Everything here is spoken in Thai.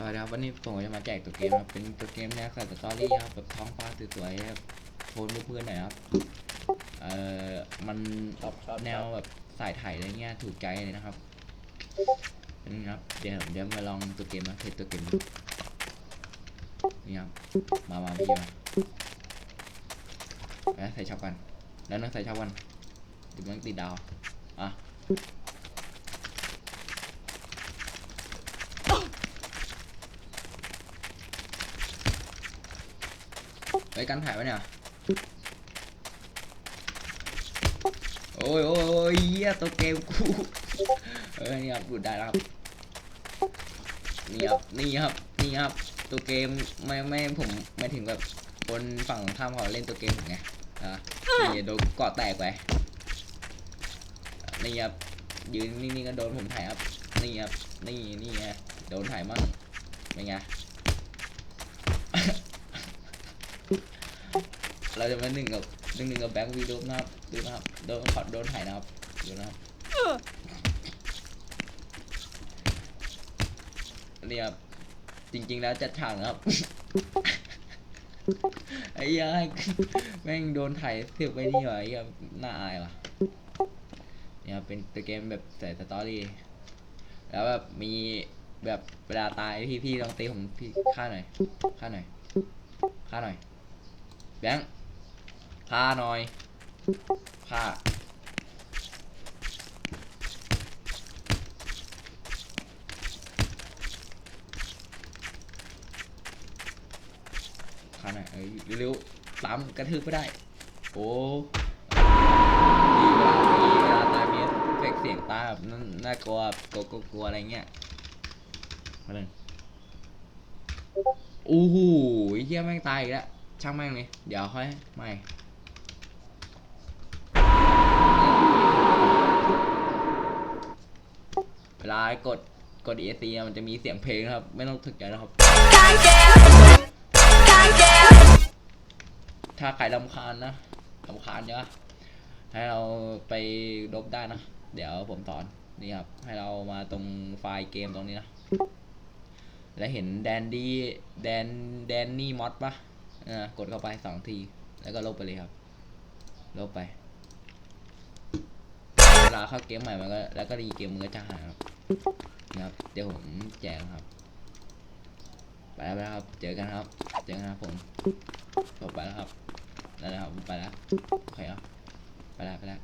สวัสดีครับวันนี้ผมจะมาแจกตัวเกมครับเป็นตัวเกมแนวสายสตอรี่ครับแบบท้องฟ้าสวยๆครับโทนเพื่อนๆหน่อยครับเอ่อมันแนวแบบสายไถอะไรเงี้ยถูกใจเลยนะครับนี่ครับเดี๋ยวเดี๋ยวมาลองตัวเกมนะเทสตัวเกมนี่ครับมามาพี่มาใส่ช็อปกันแล้วนั่งใส่ช็อปกันเดี๋ยวมันติดดาวอะ ไปกันถ่ายไว้เนี่ย โอ้ยโอ้ยโอ้ยเหี้ยตัวเกมกูเออนี่ครับหลุดได้แล้วครับ นี่ครับ นี่ครับ นี่ครับ ตัวเกมไม่ไม่ผมไม่ถึงแบบคนฝั่งข้ามเขาเล่นตัวเกมผมไงอะนี่โดนเกาะแตกไปนี่ครับ ยืนนิ่งๆก็โดนผมถ่ายครับ นี่ครับ นี่นี่ไงโดนถ่ายมั่งเป็นไง เราจะมาหนึ่งกับหนึ่งหนึ่งกับแบงค์วีดูนะครับดูนะครับโดนขอโดนถ่ายนะครับดูนะครับนี่ครับจริง ๆ แล้วจัดฉากนะครับ ไอ้ยัยแม่งโดนถ่ายเสียบไปนี่ว่ะไอ้เหี้ยน่าอายว่ะเนี่ยเป็นตัวเกมแบบใส่สตอรี่แล้วแบบมีแบบเวลาตายพี่พี่ลองตีผมพี่ฆ่าหน่อยฆ่าหน่อยฆ่าหน่อยแบงค์ ฆ่าหน่อยฆ่าฆ่าหน่อยเอ้ยเร็วๆตามกระทืบไม่ได้ โอ้ดีเวลามีเวลาตายมีเฟเฟกเสียงตาแบบน่ากลัวกลัวกลัวกลัวอะไรเงี้ยมาเลยโอ้โหเฮียแม่งตายอีกแล้วช่างแม่งเลย เดี๋ยวค่อยไม่ เว ลากดกด ESC อะมันจะมีเสียงเพลงนะครับ ไม่ต้องถึกใจนะครับ ถ้าใครลำคาญนะลำคาญเยอะให้เราไปลบได้นะ เดี๋ยวผมสอนนี่ครับ ให้เรามาตรงไฟล์เกมตรงนี้นะ แล้วเห็นแดนดี้แดนแดนนี่มอดปะอ่ากดเข้าไปสองที แล้วก็ลบไปเลยครับ ลบไป เวลาเข้าเกมใหม่มันก็แล้วก็รีเกมมันก็จะหายครับ นะครับ เดี๋ยวผมแจกครับไปแล้วไปแล้วครับ เจอกันครับ เจอกันครับผมผมไปแล้วครับ ได้แล้วครับผมไปแล้วโอเคครับไปแล้วไปแล้ว